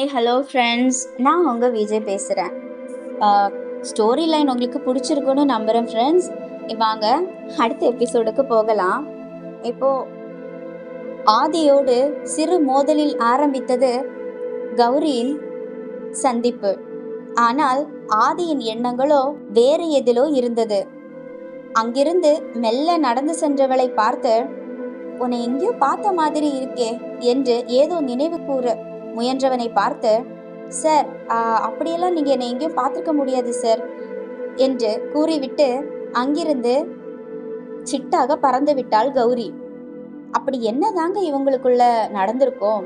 Hi hello friends நான் உங்கள் விஜய் பேசுகிறேன் ஸ்டோரி லைன் உங்களுக்கு பிடிச்சிருக்குன்னு நம்புகிறேன் ஃப்ரெண்ட்ஸ் வாங்க அடுத்த எபிசோடுக்கு போகலாம். இப்போது ஆதியோடு சிறு மோதலில் ஆரம்பித்தது கௌரியின் சந்திப்பு. ஆனால் ஆதியின் எண்ணங்களோ வேறு எதிலோ இருந்தது. அங்கிருந்து மெல்ல நடந்து சென்றவளை பார்த்து உன்னை எங்கேயோ பார்த்த மாதிரி இருக்கே என்று ஏதோ நினைவு கூற முயன்றவனை பார்த்து சார் அப்படியெல்லாம் நீங்கள் என்னை எங்கேயும் பார்த்துருக்க முடியாது சார் என்று கூறிவிட்டு அங்கிருந்து சிட்டாக பறந்து விட்டாள் கௌரி. அப்படி என்னதாங்க இவங்களுக்குள்ள நடந்திருக்கும்?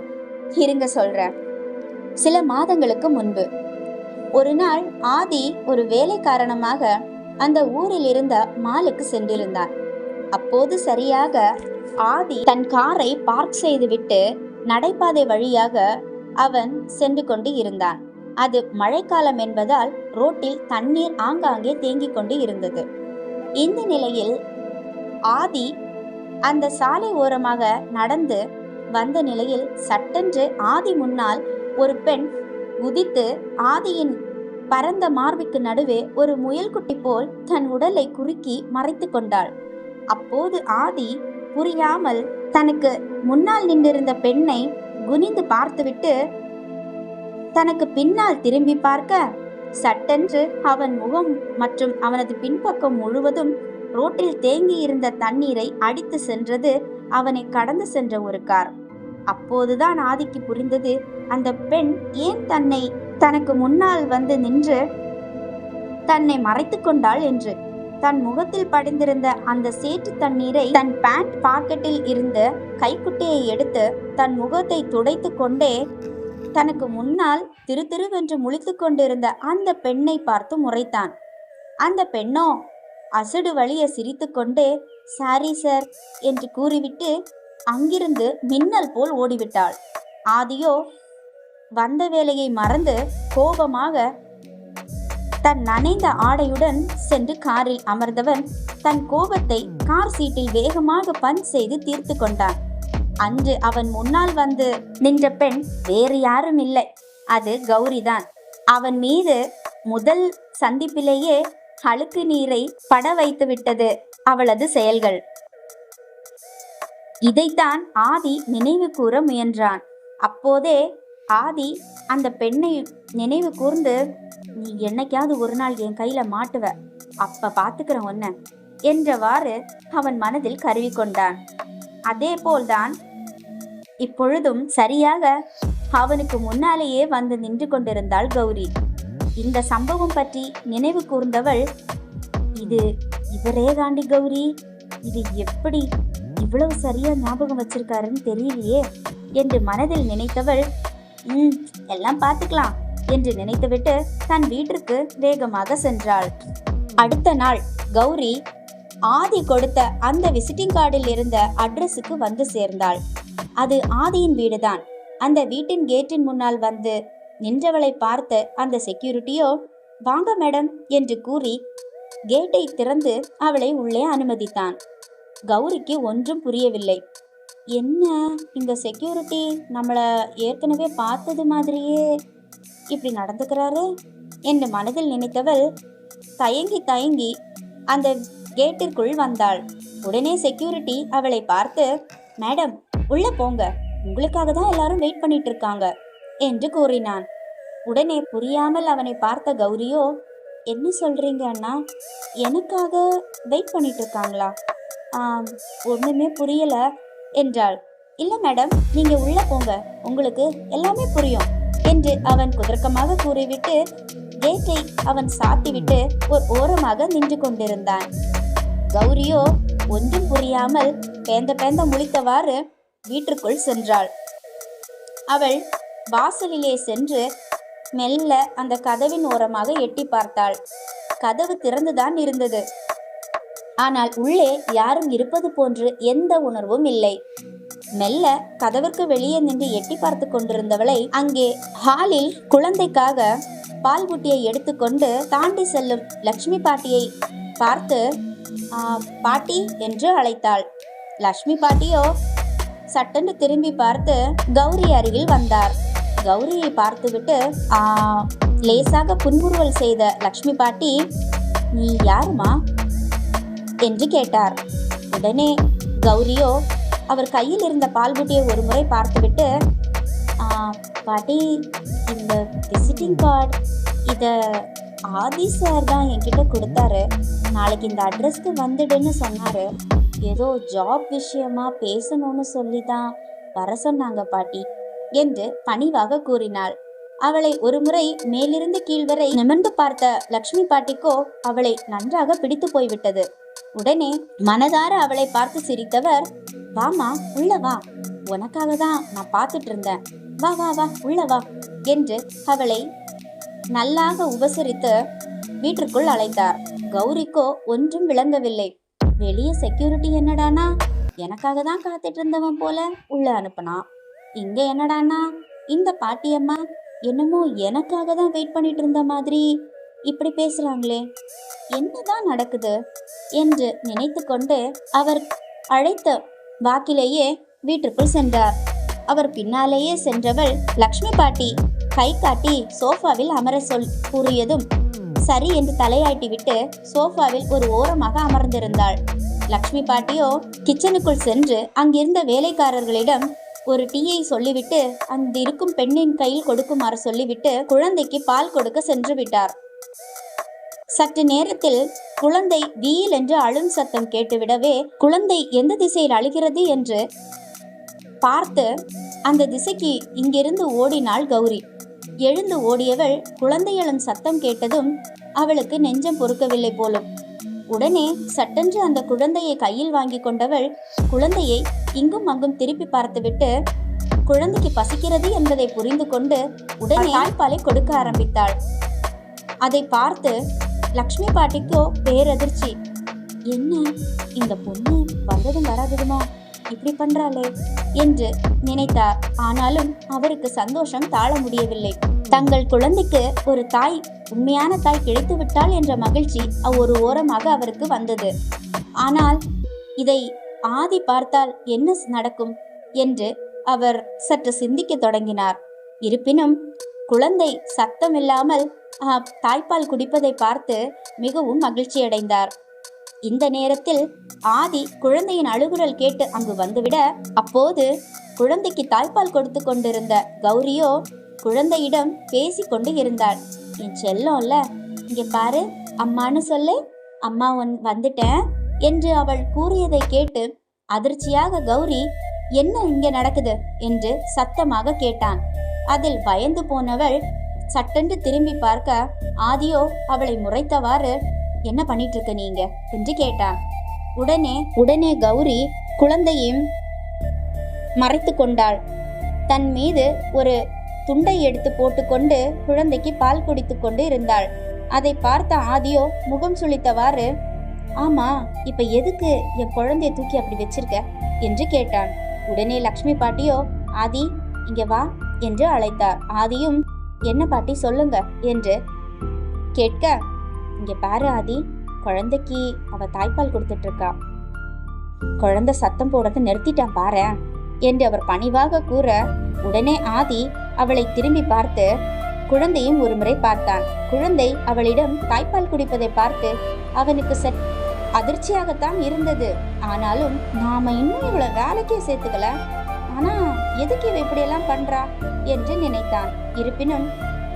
இருங்க சொல்றேன். சில மாதங்களுக்கு முன்பு ஒரு நாள் ஆதி ஒரு வேலை காரணமாக அந்த ஊரில் இருந்த மாலுக்கு சென்றிருந்தார். அப்போது சரியாக ஆதி தன் காரை பார்க் செய்துவிட்டு நடைபாதை வழியாக அவன் சென்று கொண்டு இருந்தான். அது மழைக்காலம் என்பதால் ரோட்டில் தண்ணீர் ஆங்காங்கே தேங்கிக் கொண்டு இருந்தது. இந்த நிலையில் ஆதி அந்த சாலை ஓரமாக நடந்து வந்த நிலையில் சட்டென்று ஆதி முன்னால் ஒரு பெண் குதித்து ஆதியின் பரந்த மார்பிற்கு நடுவே ஒரு முயல்குட்டி போல் தன் உடலை குறுக்கி மறைத்து கொண்டாள். அப்போது ஆதி புரியாமல் தனக்கு முன்னால் நின்றிருந்த பெண்ணை குனிந்து பார்த்துவிட்டு தனக்கு பின்னால் திரும்பி பார்க்க சட்டென்று அவன் முகம் மற்றும் அவனது பின்பக்கம் முழுவதும் ரோட்டில் தேங்கி இருந்த தண்ணீரை அடித்து சென்றது அவனை கடந்து சென்ற ஒரு கார். அப்போதுதான் ஆதிக்கு புரிந்தது அந்த பெண் ஏன் தன்னை தனக்கு முன்னால் வந்து நின்று தன்னை மறைத்து கொண்டாள் என்று. தன் முகத்தில் படிந்திருந்த அந்த சேற்று தண்ணீரை தன் பேண்ட் பாக்கெட்டில் இருந்த கைக்குட்டையை எடுத்து தன் முகத்தை துடைத்து கொண்டே தனக்கு முன்னால் திரு திருவென்று முழித்து கொண்டிருந்த அந்த பெண்ணை பார்த்து முறைத்தான். அந்த பெண்ணோ அசடு வழிய சிரித்துக்கொண்டே சாரி சார் என்று கூறிவிட்டு அங்கிருந்து மின்னல் போல் ஓடிவிட்டாள். ஆதியோ வந்த வேலையை மறந்து கோபமாக தன் நனைந்த ஆடையுடன் சென்று காரில் அமர்ந்தவன் தன் கோபத்தை கார் சீட்டில் வேகமாக பஞ்ச் செய்து தீர்த்து கொண்டான். அன்று அவன் முன்னால் வந்து நின்ற பெண் வேறு யாரும் இல்லை. அது கௌரிதான். அவன் மீது முதல் சந்திப்பிலேயே அழுக்கு நீரை பட வைத்து விட்டது அவளது செயல்கள். இதைத்தான் ஆதி நினைவு கூற முயன்றான். அப்போதே ஆதி அந்த பெண்ணை நினைவு கூர்ந்து நீ என்னைக்காவது ஒரு நாள் என் கையில மாட்டுவ அப்ப பாத்துக்கிறேன் உன்ன என்றவாறு அவன் மனதில் கருவி கொண்டான். அதே போல்தான் இப்பொழுதும் சரியாக அவனுக்கு முன்னாலேயே வந்து நின்று கொண்டிருந்தாள் கௌரி. இந்த சம்பவம் பற்றி நினைவு கூர்ந்தவள் இது இவரே தாண்டி கௌரி இது எப்படி இவ்வளவு சரியா ஞாபகம் வச்சிருக்காருன்னு தெரியலையே என்று மனதில் நினைத்தவள் ம் எல்லாம் பார்த்துக்கலாம் என்று நினைத்துவிட்டு தன் வீட்டிற்கு வேகமாக சென்றாள். அடுத்த நாள் கௌரி ஆதி கொடுத்த அந்த விசிட்டிங் கார்டில் இருந்த அட்ரஸுக்கு வந்து சேர்ந்தாள். அது ஆதியின் வீடுதான். அந்த வீட்டின் கேட்டின் முன்னால் வந்து நின்றவளை பார்த்த அந்த செக்யூரிட்டியோ வாங்க மேடம் என்று கூறி கேட்டை திறந்து அவளை உள்ளே அனுமதித்தான். கௌரிக்கு ஒன்றும் புரியவில்லை. என்ன? இந்த செக்யூரிட்டி நம்மளை ஏற்கனவே பார்த்தது மாதிரியே. இப்படி நடந்துக்கிறாரு என்று மனதில் நினைத்தவள் தயங்கி தயங்கி அந்த கேட்டிற்குள் வந்தாள். உடனே செக்யூரிட்டி அவளை பார்த்து மேடம் உள்ள போங்க. உங்களுக்காக தான் எல்லாரும் வெயிட் பண்ணிட்டு இருக்காங்க என்று கூறினான். உடனே புரியாமல் அவனை பார்த்த கௌரியோ என்ன சொல்றீங்க அண்ணா? எனக்காக வெயிட் பண்ணிட்டு இருக்காங்களா? ஒன்றுமே ஒண்ணுமே புரியல என்றாள். இல்ல மேடம் நீங்க உள்ள போங்க. உங்களுக்கு எல்லாமே புரியும். என்று அவன் குதர்க்கமாக கூறிவிட்டு கேட்டை அவன் சாத்திவிட்டு ஒரு ஓரமாக நின்று கொண்டிருந்தான். கௌரியோ ஒன்றும் புரியாமல் பேந்த பேந்த முழித்தவாறு வீட்டிற்குள் சென்றாள். அவள் வாசலிலே சென்று மெல்ல அந்த கதவின் ஓரமாக எட்டி பார்த்தாள். கதவு திறந்துதான் இருந்தது. ஆனால் உள்ளே யாரும் இருப்பது போன்று எந்த உணர்வும் இல்லை. மெல்ல கதவிற்கு வெளியே நின்று எட்டி பார்த்து கொண்டிருந்தவளை அங்கே ஹாலில் குழந்தைக்காக பால் புட்டியை எடுத்துக்கொண்டு தாண்டி செல்லும் லக்ஷ்மி பாட்டியை பார்த்து பாட்டி என்று அழைத்தாள். லக்ஷ்மி பாட்டியோ? சட்டென்று திரும்பி பார்த்து கௌரி அருகில் வந்தார். கௌரியை பார்த்துவிட்டு லேசாக புன்முறுவல் செய்த லக்ஷ்மி பாட்டி நீ யாருமா? என்று கேட்டார். உடனே கௌரியோ அவர் கையில் இருந்த பால்புட்டியை ஒரு முறை பார்த்துவிட்டு பாட்டி இந்த விசிட்டிங் கார்டு இதை ஆதி சார் தான் என்கிட்ட கொடுத்தாரு. நாளைக்கு இந்த அட்ரஸ்க்கு வந்துடுன்னு சொன்னாரு. ஏதோ ஜாப் விஷயமா பேசணும்னு சொல்லி தான் வர சொன்னாங்க பாட்டி என்று பணிவாக கூறினாள். அவளை ஒருமுறை மேலிருந்து கீழ் வரை நிமிர்ந்து பார்த்த லக்ஷ்மி பாட்டிக்கோ அவளை நன்றாக பிடித்து போய்விட்டது. உடனே மனதார அவளை பார்த்து சிரித்தவர் வாமா உள்ள வா. உனக்காக தான் நான் பார்த்துட்டு இருந்தேன். வா வா வா உள்ள வா என்று அவளை நல்லாக உபசரித்து வீட்டிற்குள் அழைத்தார். கௌரிக்கோ ஒன்றும் விளங்கவில்லை. வெளியே செக்யூரிட்டி என்னடானா எனக்காக தான் காத்துட்டு இருந்தவன் போல உள்ள அனுப்புனான் இங்க என்னடானா இந்த பாட்டியம்மா? என்னமோ எனக்காக தான் வெயிட் பண்ணிட்டு இருந்த மாதிரி. இப்படி பேசுறாங்களே? என்னதான் நடக்குது? என்று நினைத்து கொண்டு அவர் அழைத்த வாக்கிலேயே வீட்டிற்குள் சென்றார். அவர் பின்னாலேயே சென்றவள் லக்ஷ்மி பாட்டி கை காட்டி சோஃபாவில் அமர சொல் கூறியதும் சரி என்று தலையாட்டிவிட்டு சோஃபாவில் ஒரு ஓரமாக அமர்ந்திருந்தாள். லக்ஷ்மி பாட்டியோ கிச்சனுக்குள் சென்று அங்கிருந்த வேலைக்காரர்களிடம் ஒரு டீயை சொல்லிவிட்டு அங்கிருக்கும் பெண்ணின் கையில் கொடுக்குமாறு சொல்லிவிட்டு குழந்தைக்கு பால் கொடுக்க சென்று விட்டார். சற்று நேரத்தில் குழந்தை வீல் என்று அழும் சத்தம் கேட்டுவிடவே குழந்தை எந்த திசையில் அழுகிறது என்று பார்த்து அந்த திசைக்கு இங்கிருந்து ஓடினாள் கௌரி. எழுந்து ஓடியவள் குழந்தை அழும் சத்தம் கேட்டதும் அவளுக்கு நெஞ்சம் பொறுக்கவில்லை போலும். உடனே சட்டென்று அந்த குழந்தையை கையில் வாங்கி கொண்டவள் குழந்தையை இங்கும் அங்கும் திருப்பி பார்த்துவிட்டு குழந்தைக்கு பசிக்கிறது என்பதை புரிந்து கொண்டு உடனே தாய்ப்பாலை கொடுக்க ஆரம்பித்தாள். அதை பார்த்து லக்ஷ்மி பாட்டிக்கோ பேரதிர்ச்சி. என்ன இந்த பொண்ணு வந்ததும் வராததுமா இப்படி பண்றாளே என்று நினைத்தார். ஆனாலும் அவருக்கு சந்தோஷம் தாழ முடியவில்லை. தங்கள் குழந்தைக்கு ஒரு தாய் உண்மையான தாய் கிடைத்து விட்டால் என்ற மகிழ்ச்சி ஒரு ஓரமாக அவருக்கு வந்தது. ஆனால் இதை ஆதி பார்த்தால் என்ன நடக்கும்? என்று அவர் சற்று சிந்திக்க தொடங்கினார். இருப்பினும் குழந்தை சத்தமில்லாமல் தாய்ப்பால் குடிப்பதை பார்த்து மிகவும் மகிழ்ச்சியடைந்தார். இந்த நேரத்தில் ஆதி குழந்தையின் அழுகுரல் கேட்டு அங்கு வந்துவிட அப்போது குழந்தைக்கு தாய்ப்பால் கொடுத்து கொண்டிருந்த கௌரியோ குழந்தையிடம் பேசி கொண்டு இருந்தாள் என் செல்லம்ல இங்க பாரு அம்மான்னு சொல்லு அம்மா ஒன் வந்துட்டேன் என்று அவள் கூறியதை கேட்டு அதிர்ச்சியாக கௌரி என்ன இங்க நடக்குது? என்று சத்தமாக கேட்டான். அதில் பயந்து போனவள் சட்டென்று திரும்பி பார்க்க ஆதியோ அவளை முறைத்தவாறு என்ன பண்ணிட்டு இருக்க நீங்க? என்று கேட்டான். உடனே உடனே கௌரி குழந்தையும் மறைத்து கொண்டாள். தன் மீது ஒரு துண்டை எடுத்து போட்டுக்கொண்டு குழந்தைக்கு பால் குடித்து கொண்டு இருந்தாள். அதை பார்த்த ஆதியோ முகம் சுழித்தவாறு ஆமா இப்ப எதுக்கு என் குழந்தைய தூக்கி அப்படி வச்சிருக்க? என்று கேட்டான். உடனே லக்ஷ்மி பாட்டியோ ஆதி இங்க வா என்று அழைத்தார். ஆதியும் என்ன பாட்டி சொல்லுங்க என்று கேட்க இங்க பாரு ஆதி குழந்தைக்கு அவ தாய்ப்பால் கொடுத்துட்டு இருக்கா குழந்தை சத்தம் போடுறத நிறுத்திட்டான் பாரு என்று அவர் பணிவாக கூற உடனே ஆதி அவளை திரும்பி பார்த்து குழந்தையும் ஒருமுறை பார்த்தான். குழந்தை அவளிடம் தாய்ப்பால் குடிப்பதை பார்த்து அவனுக்கு சற் அதிர்ச்சியாகத்தான் இருந்தது. ஆனாலும் நாம இன்னும் இவ்வளவு வேலைக்கே சேர்த்துக்கல. எதுக்கு இவ இப்படியெல்லாம் பண்றா? என்று நினைத்தான். இருப்பினும்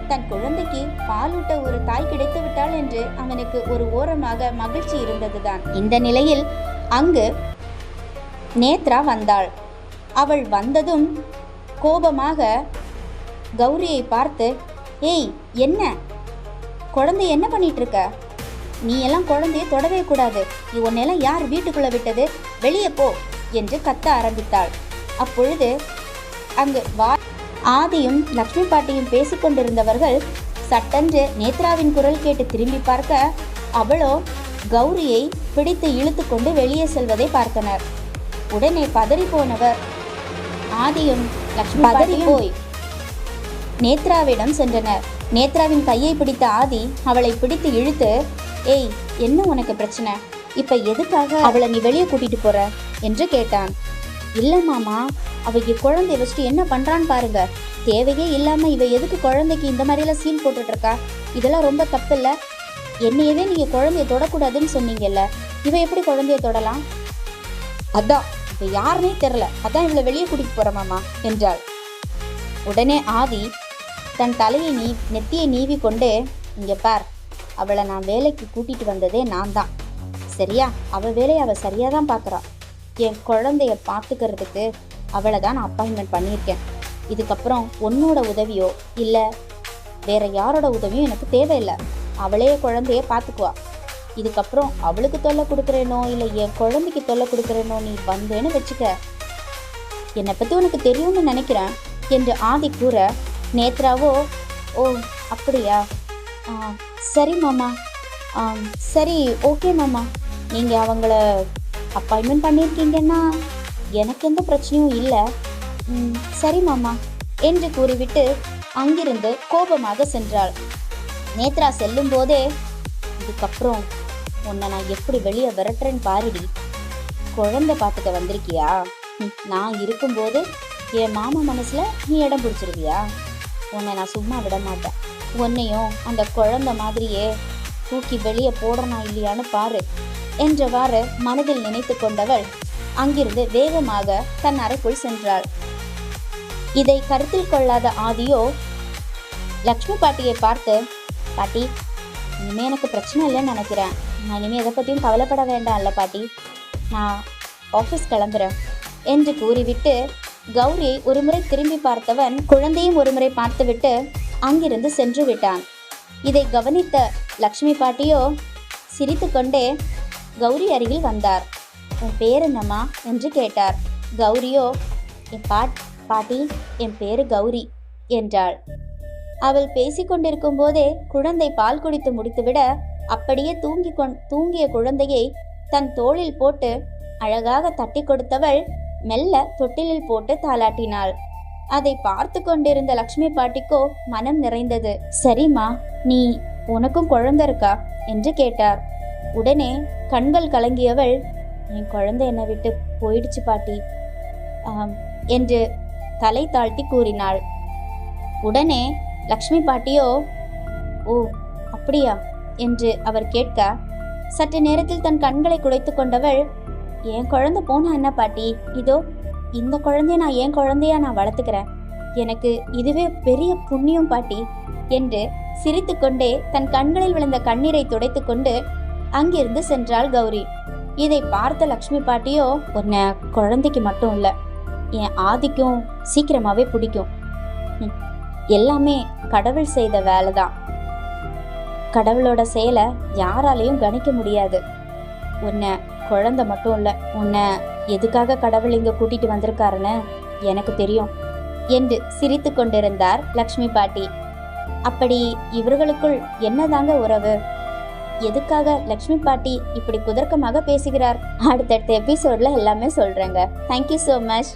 தன் குழந்தைக்கு பாலூட்ட ஒரு தாய் கிடைத்து விட்டாள் என்று அவனுக்கு ஒரு ஓரமாக மகிழ்ச்சி இருந்ததுதான். இந்த நிலையில் அங்கு நேத்ரா வந்தாள். அவள் வந்ததும் கோபமாக கௌரியை பார்த்து ஏய் என்ன? குழந்தை என்ன பண்ணிட்டு இருக்க நீ எல்லாம் குழந்தைய தொடவே கூடாது. நீ யார் வீட்டுக்குள்ள விட்டது? வெளியே போ என்று கத்த ஆரம்பித்தாள். அப்பொழுது அங்கு வா ஆதியும் லக்ஷ்மி பாட்டியும் பேசிக்கொண்டிருந்தவர்கள் சட்டென்று நேத்ராவின் குரல் கேட்டு திரும்பி பார்க்க அவளோ கௌரியை பிடித்து இழுத்து கொண்டு வெளியே செல்வதை பார்த்தனர். உடனே பதறி போனவர். ஆதியும் லக்ஷ்மி பதறி போய் நேத்ராவிடம் சென்றனர். நேத்ராவின் கையை பிடித்த ஆதி அவளை பிடித்து இழுத்து ஏய் என்ன உனக்கு பிரச்சனை? இப்ப எதுக்காக அவளை நீ வெளியே கூட்டிட்டு போற? என்று கேட்டான். இல்ல மாமா அவ என் குழந்தைய வச்சுட்டு என்ன பண்ணுறான்னு பாருங்க. தேவையே இல்லாம இவ எதுக்கு குழந்தைக்கு இந்த மாதிரிலாம் சீன் போட்டுட்டு இருக்கா இதெல்லாம் ரொம்ப தப்பு இல்ல என்னையவே நீங்க குழந்தைய தொடக்கூடாதுன்னு சொன்னீங்கல்ல. இவ எப்படி குழந்தைய தொடலாம்? அதான் இவ யாருனே தெரில அதான் இவளை வெளியே கூட்டிட்டு போறமாமா என்றாள். உடனே ஆதி தன் தலையை நீ நெத்தியை நீவி கொண்டு இங்க பார் அவளை நான் வேலைக்கு கூட்டிட்டு வந்ததே நான் தான். சரியா? அவ வேலையை அவ சரியாக தான் பார்க்கறா என் குழந்தைய பார்த்துக்கிறதுக்கு அவளை தான் நான் அப்பாயின்மெண்ட் பண்ணியிருக்கேன். இதுக்கப்புறம் உன்னோட உதவியோ இல்லை வேற யாரோட உதவியும் எனக்கு தேவையில்லை. அவளே குழந்தைய பார்த்துக்குவா. இதுக்கப்புறம் அவளுக்கு தொல்லை கொடுக்குறேனோ இல்லை என் குழந்தைக்கு தொல்லை கொடுக்குறேனோ நீ வந்தேன்னு வச்சுக்க. என்னை பற்றி உனக்கு தெரியும்னு நினைக்கிறேன் என்று ஆதி கூற நேத்ராவோ ஓ அப்படியா? ஆ, சரி மாமா. ஆ, சரி ஓகே மாமா. நீங்கள் அவங்கள அப்பாயின்மெண்ட் பண்ணியிருக்கீங்கன்னா எனக்கு எந்த பிரச்சனையும் இல்லை. சரி மாமா என்று கூறிவிட்டு அங்கிருந்து கோபமாக சென்றாள். நேத்ரா செல்லும் போதே இதுக்கப்புறம் உன்னை நான் எப்படி வெளியே விரட்டுறேன்னு பாருடி. குழந்தை பார்த்துக்க வந்திருக்கியா? நான் இருக்கும்போது என் மாமா மனசுல நீ இடம் பிடிச்சிருவியா உன்னை நான் சும்மா விட மாட்டேன் உன்னையும் அந்த குழந்தை மாதிரியே தூக்கி வெளியே போடுறனா இல்லையான்னு பாரு என்றவாறு மனதில் நினைத்து கொண்டவள் அங்கிருந்து வேகமாக தன் அறைக்குள் சென்றாள். இதை கருத்தில் கொள்ளாத ஆதியோ லக்ஷ்மி பாட்டியை பார்த்து பாட்டி இனிமே எனக்கு பிரச்சனை இல்லைன்னு நினைக்கிறேன். நான் இனிமே எதை பற்றியும் கவலைப்பட வேண்டாம்ல பாட்டி. நான் ஆஃபீஸ் கிளம்புறேன் என்று கூறிவிட்டு கௌரியை ஒருமுறை திரும்பி பார்த்தவன் குழந்தையும் ஒருமுறை பார்த்துவிட்டு அங்கிருந்து சென்று விட்டான். இதை கவனித்த லக்ஷ்மி பாட்டியோ சிரித்துக்கொண்டே கௌரி அருகில் வந்தார். உன் பேர் என்னம்மா? என்று கேட்டார். கௌரியோ என் பாட் பாட்டி என் பேரு கௌரி என்றாள். அவள் பேசிக்கொண்டிருக்கும் போதே குழந்தை பால் குடித்து முடித்துவிட அப்படியே தூங்கி கொண் தூங்கிய குழந்தையை தன் தோளில் போட்டு அழகாக தட்டி கொடுத்தவள் மெல்ல தொட்டிலில் போட்டு தாளாட்டினாள். அதை பார்த்து கொண்டிருந்த லக்ஷ்மி பாட்டிக்கோ மனம் நிறைந்தது. சரிம்மா நீ உனக்கும் குழந்தை இருக்கா? என்று கேட்டார். உடனே கண்கள் கலங்கியவள் என் குழந்தை என்னை விட்டு போயிடுச்சு பாட்டி. ஆம், என்று தலை தாழ்த்தி கூறினாள். உடனே லக்ஷ்மி பாட்டியோ ஓ அப்படியா? என்று அவர் கேட்க சற்று நேரத்தில் தன் கண்களை குடைத்து கொண்டவள் என் குழந்தை போனா என்ன பாட்டி? இதோ இந்த குழந்தைய நான் என் குழந்தையா நான் வளர்த்துக்கிறேன். எனக்கு இதுவே பெரிய புண்ணியம் பாட்டி என்று சிரித்துக்கொண்டே தன் கண்களில் விழுந்த கண்ணீரை துடைத்துக்கொண்டு அங்கிருந்து சென்றாள் கௌரி. இதை பார்த்த லக்ஷ்மி பாட்டியோ உன்னை குழந்தைக்கு மட்டும் இல்லை என் ஆதிக்கும் சீக்கிரமாவே பிடிக்கும். எல்லாமே கடவுள் செய்த வேலை தான். கடவுளோட செயலை யாராலையும் கணிக்க முடியாது. உன்னை குழந்தை மட்டும் இல்லை உன்னை எதுக்காக கடவுள் இங்க கூட்டிட்டு வந்திருக்காருன்னு எனக்கு தெரியும் என்று சிரித்து கொண்டிருந்தார் லக்ஷ்மி பாட்டி. அப்படி இவர்களுக்குள் என்னதாங்க உறவு? எதுக்காக லக்ஷ்மி பாட்டி இப்படி குதர்க்கமாக பேசுகிறார்? அடுத்தடுத்த எபிசோட்ல எல்லாமே சொல்றேங்க. Thank you so much